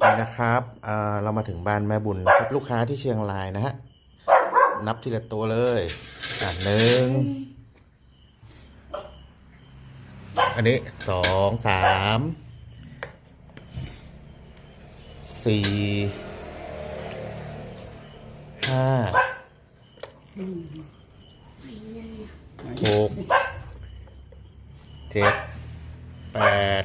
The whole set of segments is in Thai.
นี่นะครับอ่าเรามาถึงบ้านแม่บุญนะครับ ลูกค้าที่เชียงรายนะฮะ นับทีละตัวเลยอะหนึ่ง อันนี้สองสามสี่ห้าหกเจ็ดแปด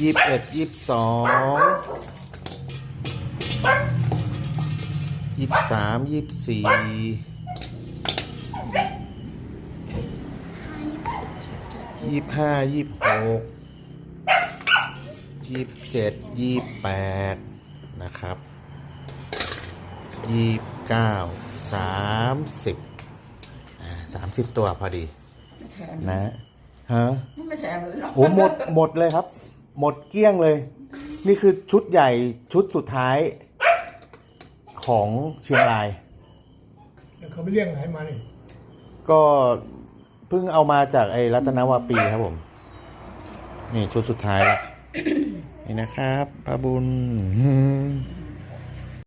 ยี่สิบเอ็ดยี่สิบสองยี่สิบสามยี่สิบสี่ยี่สิบห้ายี่สิบหกยี่สิบเจ็ดยี่สิบแปดนะครับยี่สิบเก้าสามสิบอ่าสามสิบตัวพอดีไม่แถมนะฮะไม่แถมเลยหรอกโหหมดหมดเลยครับ หมดเกลี้ยงเลย นี่คือชุดใหญ่ชุดสุดท้ายของเชียงราย แล้วเขาไม่เรียกไหนมานี่ก็เพิ่งเอามาจากไอ้รัตนวาปีครับผม นี่ชุดสุดท้ายแล้วนี่นะครับพระบุญ